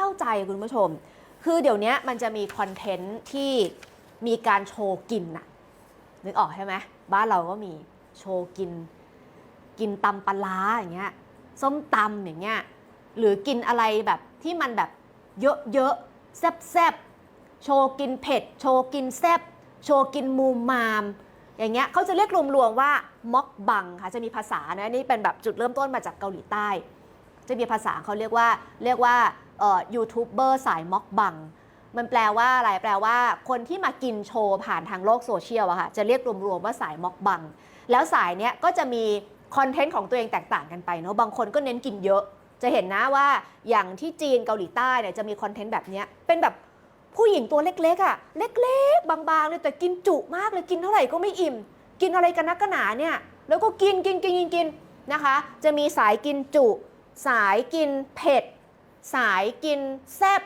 เศร้าใจคุณผู้ชม คือเดี๋ยวนี้มันจะมีคอนเทนต์ที่มีการโชว์กินน่ะนึกออกใช่ไหมบ้านเราก็มีโชว์กิน กินตำปลาอย่างเงี้ยส้มตำอย่างเงี้ยหรือกินอะไรแบบที่มันแบบเยอะๆแซ่บๆโชว์กินเผ็ด โชว์กินแซ่บโชว์กินมูมามอย่างเงี้ยเขาจะเรียกรวมๆว่าม็อกบังค่ะจะมีภาษานะนี่เป็นแบบจุดเริ่มต้นมาจากเกาหลีใต้ จะมีภาษาเขาเรียกว่าเรียกว่า ยูทูบเบอร์สายม็อกบัง มันแปลว่าอะไรแปลว่า คนที่มากินโชว์ผ่านทางโลกโซเชียลอะค่ะจะเรียกรวมๆว่าสายม็อกบัง แล้วสายเนี้ยก็จะมีคอนเทนต์ของตัวเองแตกต่างกันไปเนาะบางคนก็เน้นกินเยอะ จะเห็นนะว่าอย่างที่จีนเกาหลีใต้เนี่ยจะมีคอนเทนต์แบบเนี้ยเป็นแบบผู้หญิงตัวเล็กๆอะเล็กๆ บางๆเลยแต่กินจุมากเลยกินเท่าไหร่ก็ไม่อิ่ม กินอะไรกันนักกันหนาเนี่ยแล้วก็กินกินกินกินกินนะคะ จะมีสายกินจุ สายกินเผ็ด สายกินแซบ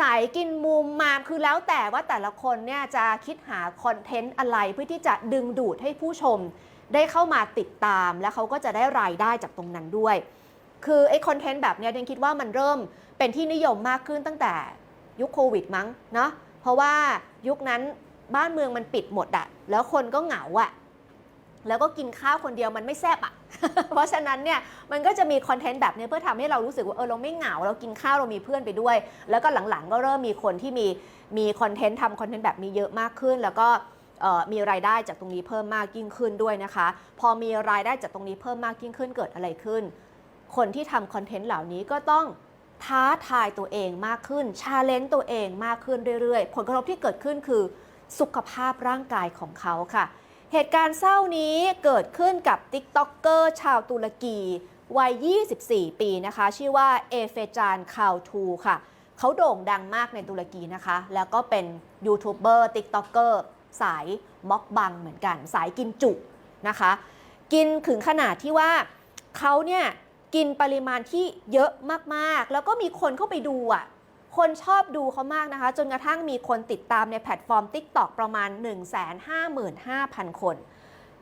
สายกินมูมมามคือแล้วแต่ว่าแต่ละคนเนี่ยจะคิดหาคอนเทนต์อะไรเพื่อที่จะดึงดูดให้ผู้ชมได้เข้ามาติดตาม และเขาก็จะได้รายได้จากตรงนั้นด้วย คือไอ้คอนเทนต์แบบเนี้ยเดนคิดว่ามันเริ่มเป็นที่นิยมมากขึ้นตั้งแต่ยุคโควิดมั้งเนาะเพราะว่ายุคนั้นบ้านเมืองมันปิดหมดอะแล้วคนก็เหงาอะ แล้วก็กินข้าวคนเดียวมันไม่แซ่บอะเพราะฉะนั้นเนี่ยมันก็จะมีคอนเทนต์แบบนี้เพื่อทำให้เรารู้สึกว่าเออเราไม่เหงาเรากินข้าวเรามีเพื่อนไปด้วย แล้วก็หลังๆก็เริ่มมีคนที่มีมีคอนเทนต์ทำคอนเทนต์แบบนี้เยอะมากขึ้น แล้วก็มีรายได้จากตรงนี้เพิ่มมากยิ่งขึ้นด้วยนะคะ พอมีรายได้จากตรงนี้เพิ่มมากยิ่งขึ้นเกิดอะไรขึ้น คนที่ทำคอนเทนต์เหล่านี้ก็ต้องท้าทายตัวเองมากขึ้นชาเลนจ์ตัวเองมากขึ้นเรื่อยๆ ผลกระทบที่เกิดขึ้นคือสุขภาพร่างกายของเขาค่ะ เหตุการณ์เศร้านี้เกิดขึ้นกับติ๊กต็อกเกอร์ชาวตุรกีวัย 24 ปีนะคะ ชื่อว่าเอเฟจานคาวทูค่ะ เขาโด่งดังมากในตุรกีนะคะ แล้วก็เป็นยูทูบเบอร์ติ๊กต็อกเกอร์สายม็อกบังเหมือนกัน สายกินจุนะคะ กินถึงขนาดที่ว่าเขาเนี่ยกินปริมาณที่เยอะมากๆ แล้วก็มีคนเข้าไปดูอะ คนชอบดูเขามากนะคะ จนกระทั่งมีคนติดตามในแพลตฟอร์ม TikTok ประมาณ 155,000 คน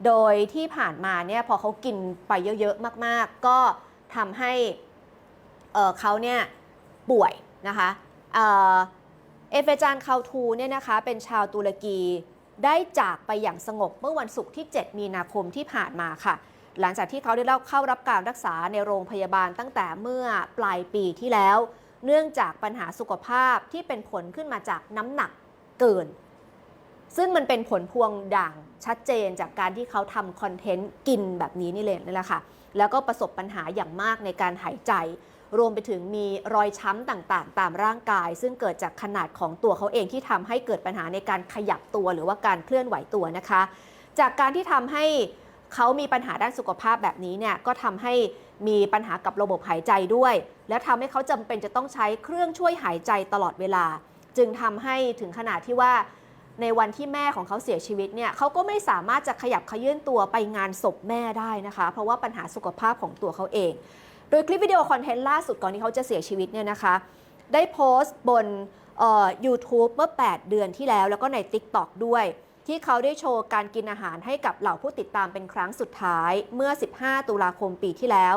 โดยที่ผ่านมาเนี่ยพอเขากินไปเยอะๆ มากๆ ก็ทำให้เเขาเนี่ยป่วยนะคะเอ่อเอเฟจานคาวทูเนี่ยนะคะเป็นชาวตุรกีได้จากไปอย่างสงบเมื่อวันศุกร์ที่ 7 มีนาคมที่ผ่านมาค่ะ หลังจากที่เขาได้เล่าเข้ารับการรักษาในโรงพยาบาลตั้งแต่เมื่อปลายปีที่แล้ว เนื่องจากปัญหาสุขภาพที่เป็นผลขึ้นมาจากน้ำหนักเกิน ซึ่งมันเป็นผลพวงด่างชัดเจนจากการที่เขาทำคอนเทนต์กินแบบนี้นี่เลยนี่แหละค่ะ แล้วก็ประสบปัญหาอย่างมากในการหายใจ รวมไปถึงมีรอยช้ำต่างๆ ตามร่างกาย ซึ่งเกิดจากขนาดของตัวเขาเองที่ทำให้เกิดปัญหาในการขยับตัวหรือว่าการเคลื่อนไหวตัวนะคะ จากการที่ทำให้ เขามีปัญหาด้านสุขภาพแบบนี้เนี่ยก็ทำให้มีปัญหากับระบบหายใจด้วย และทำให้เขาจำเป็นจะต้องใช้เครื่องช่วยหายใจตลอดเวลา จึงทำให้ถึงขนาดที่ว่าในวันที่แม่ของเขาเสียชีวิตเนี่ยเขาก็ไม่สามารถจะขยับขยื่นตัวไปงานศพแม่ได้นะคะ เพราะว่าปัญหาสุขภาพของตัวเขาเอง โดยคลิปวิดีโอคอนเทนต์ล่าสุดก่อนที่เขาจะเสียชีวิตเนี่ยนะคะ ได้โพสต์บนเอ่อ YouTube เมื่อ 8 เดือนที่แล้ว แล้วก็ใน TikTok ด้วย ที่เขาได้โชว์การกินอาหารให้กับเหล่าผู้ติดตามเป็นครั้งสุดท้ายเมื่อ 15 ตุลาคมปีที่แล้ว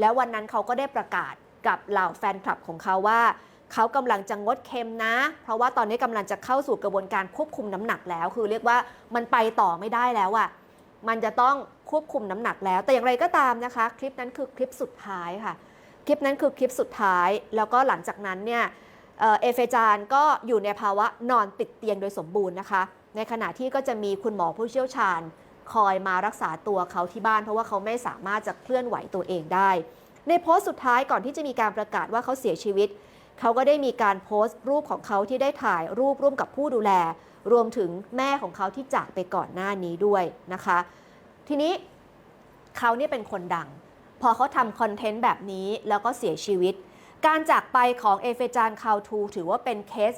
แล้ววันนั้นเขาก็ได้ประกาศกับเหล่าแฟนคลับของเขาว่าเขากำลังจะงดเค็มนะ เพราะว่าตอนนี้กำลังจะเข้าสู่กระบวนการควบคุมน้ำหนักแล้ว คือเรียกว่ามันไปต่อไม่ได้แล้วอะมันจะต้องควบคุมน้ำหนักแล้ว แต่อย่างไรก็ตามนะคะ คลิปนั้นคือคลิปสุดท้ายค่ะ คลิปนั้นคือคลิปสุดท้าย แล้วก็หลังจากนั้นเนี่ยเอเฟจานก็อยู่ในภาวะนอนติดเตียงโดยสมบูรณ์นะคะ ในขณะที่ก็จะมีคุณหมอผู้เชี่ยวชาญ คอยมารักษาตัวเขาที่บ้าน เพราะว่าเขาไม่สามารถจะเคลื่อนไหวตัวเองได้ ในโพสต์สุดท้ายก่อนที่จะมีการประกาศว่าเขาเสียชีวิต เขาก็ได้มีการโพสต์รูปของเขาที่ได้ถ่ายรูปร่วมกับผู้ดูแล รวมถึงแม่ของเขาที่จากไปก่อนหน้านี้ด้วยนะคะ ทีนี้เขาเนี่ยเป็นคนดัง พอเขาทำคอนเทนต์แบบนี้แล้วก็เสียชีวิต การจากไปของเอเฟจานคาวทูถือว่าเป็นเคส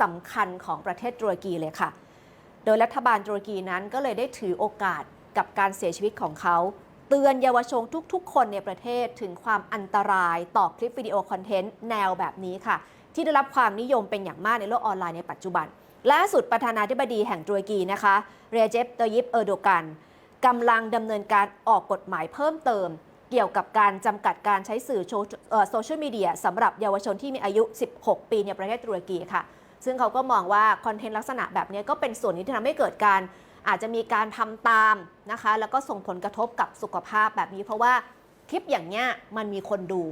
สำคัญของประเทศตุรกีเลยค่ะ โดยรัฐบาลตุรกีนั้นก็เลยได้ถือโอกาสกับการเสียชีวิตของเขา เตือนเยาวชนทุกๆ คนในประเทศถึงความอันตรายต่อคลิปวิดีโอคอนเทนต์แนวแบบนี้ค่ะ ที่ได้รับความนิยมเป็นอย่างมากในโลกออนไลน์ในปัจจุบันล่าสุดประธานาธิบดีแห่งตุรกีนะคะเรเจปตยิปเออร์โดกันกำลังดำเนินการออกกฎหมายเพิ่มเติม เกี่ยวกับการจำกัดการใช้สื่อโซเชียลมีเดียสำหรับเยาวชนที่มีอายุ 16 ปีในประเทศตุรกีค่ะ ซึ่งเขาก็มองว่าคอนเทนต์ลักษณะแบบนี้ก็เป็นส่วนนี้ที่ทำให้เกิดการอาจจะมีการทำตามนะคะ แล้วก็ส่งผลกระทบกับสุขภาพแบบนี้ เพราะว่าคลิปอย่างเนี้ยมันมีคนดู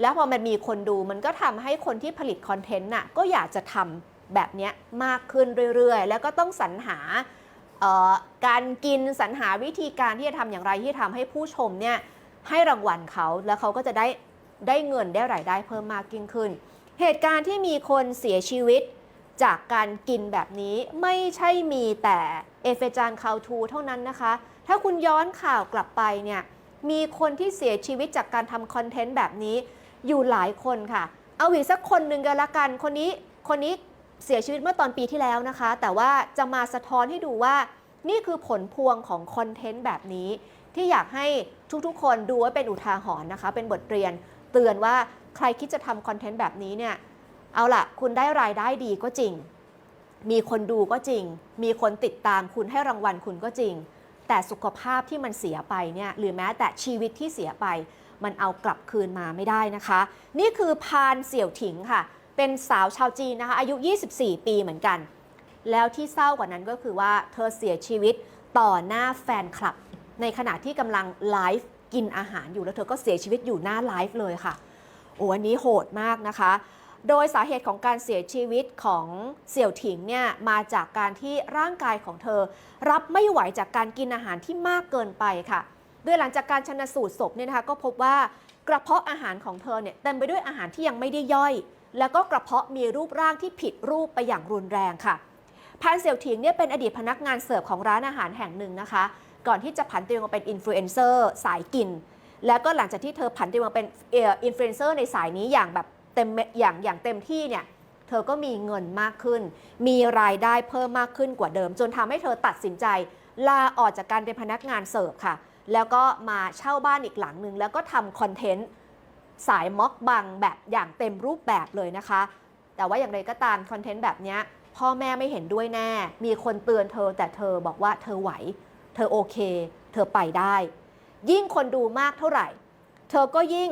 แล้วพอมันมีคนดูมันก็ทำให้คนที่ผลิตคอนเทนต์น่ะก็อยากจะทำแบบนี้มากขึ้นเรื่อยๆ แล้วก็ต้องสรรหาการกินสรรหาวิธีการที่จะทำอย่างไรที่ทำให้ผู้ชมเนี่ยให้รางวัลเขาแล้วเขาก็จะได้ได้เงินได้รายได้เพิ่มมากยิ่งขึ้น เหตุการณ์ที่มีคนเสียชีวิตจากการกินแบบนี้ไม่ใช่มีแต่เอเฟจานคาวทูเท่านั้นนะคะ ถ้าคุณย้อนข่าวกลับไปเนี่ยมีคนที่เสียชีวิตจากการทำคอนเทนต์แบบนี้อยู่หลายคนค่ะ เอาอีกสักคนหนึ่งกันละกัน คนนี้คนนี้เสียชีวิตเมื่อตอนปีที่แล้วนะคะ แต่ว่าจะมาสะท้อนให้ดูว่า นี่คือผลพวงของคอนเทนต์แบบนี้ ที่อยากให้ทุกๆ คนดูไว้เป็นอุทาหรณ์นะคะ เป็นบทเรียนเตือนว่า ใครคิดจะทำคอนเทนต์แบบนี้เนี่ย เอาล่ะ คุณได้รายได้ดีก็จริง มีคนดูก็จริง มีคนติดตามคุณให้รางวัลคุณก็จริง แต่สุขภาพที่มันเสียไปเนี่ย หรือแม้แต่ชีวิตที่เสียไป มันเอากลับคืนมาไม่ได้นะคะ นี่คือพานเสี่ยวถิงค่ะ เป็นสาวชาวจีนนะคะ อายุ 24 ปีเหมือนกัน แล้วที่เศร้ากว่านั้นก็คือว่าเธอเสียชีวิตต่อหน้าแฟนคลับ ในขณะที่กำลังไลฟ์กินอาหารอยู่แล้วเธอก็เสียชีวิตอยู่หน้าไลฟ์เลยค่ะ อ้อันนี้โหดมากนะคะ โดยสาเหตุของการเสียชีวิตของเสี่ยวถิงเนี่ยมาจากการที่ร่างกายของเธอ รับไม่ไหวจากการกินอาหารที่มากเกินไปค่ะโดยหลังจากการชนสูตรศพเนี่ยนะคะก็พบว่ากระเพาะอาหารของเธอเนี่ยเต็มไปด้วยอาหารที่ยังไม่ได้ย่อย แล้วก็กระเพาะมีรูปร่างที่ผิดรูปไปอย่างรุนแรงค่ะพานเสี่ยวถิงเนี่ยเป็นอดีตพนักงานเสิร์ฟของร้านอาหารแห่งหนึ่งนะคะ ก่อนที่จะผันตัวเองมาเป็นอินฟลูเอนเซอร์สายกิน แล้วก็หลังจากที่เธอผันตัวเองมาเป็นอินฟลูเอนเซอร์ในสายนี้อย่างแบบเต็มอย่างอย่างเต็มที่เนี่ยเธอก็มีเงินมากขึ้น มีรายได้เพิ่มมากขึ้นกว่าเดิม จนทำให้เธอตัดสินใจ ลาออกจากการเป็นพนักงานเสิร์ฟค่ะ แล้วก็มาเช่าบ้านอีกหลังหนึ่งแล้วก็ทำคอนเทนต์สายม็อกบังแบบอย่างเต็มรูปแบบเลยนะคะ แต่ว่าอย่างไรก็ตามคอนเทนต์แบบนี้พ่อแม่ไม่เห็นด้วยแน่ มีคนเตือนเธอแต่เธอบอกว่าเธอไหว เธอโอเค เธอไปได้ ยิ่งคนดูมากเท่าไหร่ เธอก็ยิ่ง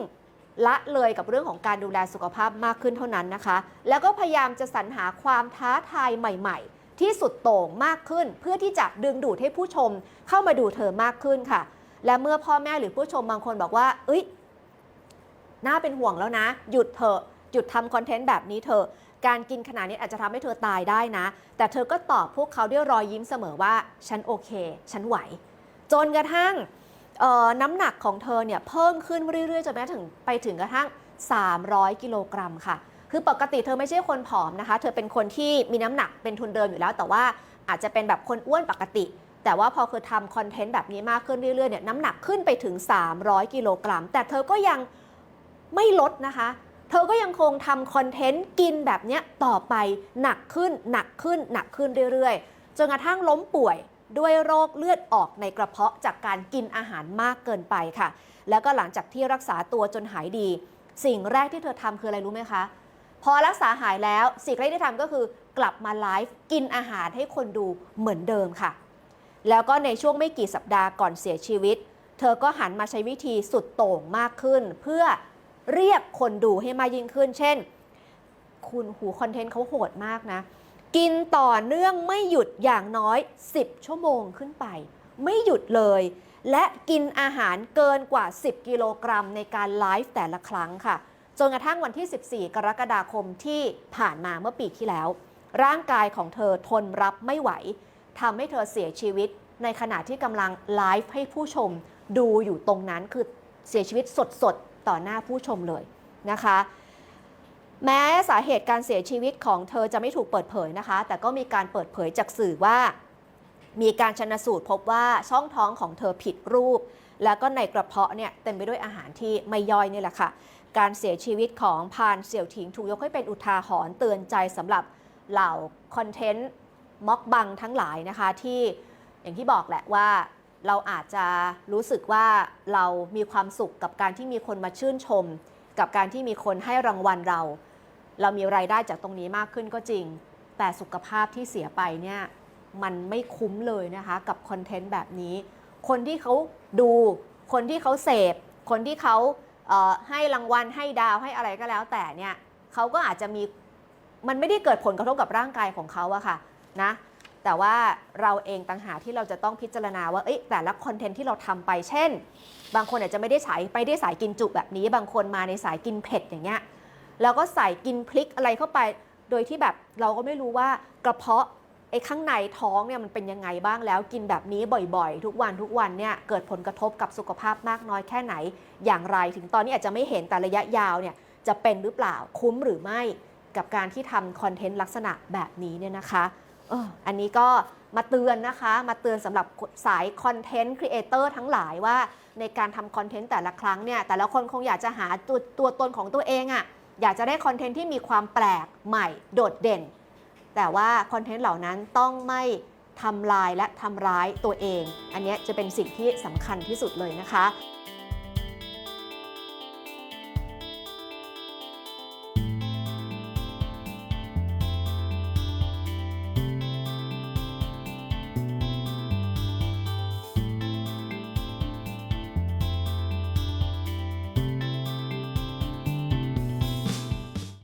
ละเลยกับเรื่องของการดูแลสุขภาพมากขึ้นเท่านั้นนะคะ แล้วก็พยายามจะสรรหาความท้าทายใหม่ ๆ ที่สุดโต่งมากขึ้น เพื่อที่จะดึงดูดให้ผู้ชมเข้ามาดูเธอมากขึ้นค่ะ และเมื่อพ่อแม่หรือผู้ชมบางคนบอกว่า เอ้ยน่าเป็นห่วงแล้วนะ หยุดเถอะหยุดทำคอนเทนต์แบบนี้เถอะการกินขนาดนี้อาจจะทำให้เธอตายได้นะ แต่เธอก็ตอบพวกเขาด้วยรอยยิ้มเสมอว่า ฉันโอเค ฉันไหว จนกระทั่ง น้ำหนักของเธอเนี่ยเพิ่มขึ้นเรื่อยๆจนแม้ถึงไปถึงกระทั่ง 300 กิโลกรัมค่ะ คือปกติเธอไม่ใช่คนผอมนะคะ เธอเป็นคนที่มีน้ำหนักเป็นทุนเดิมอยู่แล้ว แต่ว่าอาจจะเป็นแบบคนอ้วนปกติ แต่ว่าพอคือทำคอนเทนต์แบบนี้มากขึ้นเรื่อยๆเนี่ยน้ำหนักขึ้นไปถึง 300 กิโลกรัม แต่เธอก็ยังไม่ลดนะคะ เธอก็ยังคงทำคอนเทนต์กินแบบนี้ต่อไปหนักขึ้นหนักขึ้นหนักขึ้นเรื่อยๆจนกระทั่งล้มป่วย ด้วยโรคเลือดออกในกระเพาะจากการกินอาหารมากเกินไปค่ะ แล้วก็หลังจากที่รักษาตัวจนหายดี สิ่งแรกที่เธอทำคืออะไรรู้ไหมคะ พอรักษาหายแล้วสิ่งแรกที่ทำก็คือกลับมาไลฟ์กินอาหารให้คนดูเหมือนเดิมค่ะ แล้วก็ในช่วงไม่กี่สัปดาห์ก่อนเสียชีวิต เธอก็หันมาใช้วิธีสุดโต่งมากขึ้น เพื่อเรียกคนดูให้มากยิ่งขึ้น เช่น คุณหูคอนเทนต์เขาโหดมากนะ กินต่อเนื่องไม่หยุดอย่างน้อย 10 ชั่วโมงขึ้นไป ไม่หยุดเลย และกินอาหารเกินกว่า 10 กิโลกรัมในการไลฟ์แต่ละครั้งค่ะ จนกระทั่งวันที่ 14 กรกฎาคมที่ผ่านมาเมื่อปีที่แล้ว ร่างกายของเธอทนรับไม่ไหวทำให้เธอเสียชีวิต ในขณะที่กำลังไลฟ์ให้ผู้ชมดูอยู่ตรงนั้นคือเสียชีวิตสดๆต่อหน้าผู้ชมเลยนะคะ แม้สาเหตุการเสียชีวิตของเธอจะไม่ถูกเปิดเผยนะคะ แต่ก็มีการเปิดเผยจากสื่อว่า มีการชนสูตรพบว่าช่องท้องของเธอผิดรูป แล้วก็ในกระเพาะเนี่ยเต็มไปด้วยอาหารที่ไม่ย่อยนี่แหละค่ะ การเสียชีวิตของพานเสี่ยวถิงถูกยกให้เป็นอุทาหรณ์เตือนใจสำหรับเหล่าคอนเทนต์ม็อกบังทั้งหลายนะคะที่อย่างที่บอกแหละว่าเราอาจจะรู้สึกว่าเรามีความสุขกับการที่มีคนมาชื่นชม กับการที่มีคนให้รางวัลเรา เรามีรายได้จากตรงนี้มากขึ้นก็จริง แต่สุขภาพที่เสียไปเนี่ยมันไม่คุ้มเลยนะคะกับคอนเทนต์แบบนี้ คนที่เขาดูคนที่เขาเสพ คนที่เขาเให้รางวัลให้ดาวให้อะไรก็แล้ว แต่เนี่ยเขาก็อาจจะมีมันไม่ได้เกิดผลกระทบกับร่างกายของเขาอะค่ะนะแต่ว่าเราเองต่างหากที่เราจะต้องพิจารณาว่าเอ้ยแต่ละคอนเทนต์ที่เราทำไปเช่น บางคนอาจจะไม่ได้สายไปได้สายกินจุแบบนี้ บางคนมาในสายกินเผ็ดอย่างเงี้ย แล้วก็ใส่กินพริกอะไรเข้าไป โดยที่แบบเราก็ไม่รู้ว่ากระเพาะไอ้ข้างในท้องเนี่ยมันเป็นยังไงบ้างแล้วกินแบบนี้บ่อยๆ ทุกวันทุกวันเนี่ยเกิดผลกระทบกับสุขภาพมากน้อยแค่ไหน อย่างไรถึงตอนนี้อาจจะไม่เห็นแต่ระยะยาวเนี่ยจะเป็นหรือเปล่าคุ้มหรือไม่กับการที่ทำคอนเทนต์ลักษณะแบบนี้เนี่ยนะคะเอออันนี้ก็มาเตือนนะคะมาเตือนสำหรับสายคอนเทนต์ครีเอเตอร์ทั้งหลายว่าในการทำคอนเทนต์แต่ละครั้งเนี่ยแต่ละคนคงอยากจะหาตัวตัวตนของตัวเองอะ่ะ อยากจะได้คอนเทนต์ที่มีความแปลกใหม่โดดเด่น แต่ว่าคอนเทนต์เหล่านั้นต้องไม่ทำลายและทำร้ายตัวเอง อันนี้จะเป็นสิ่งที่สำคัญที่สุดเลยนะคะ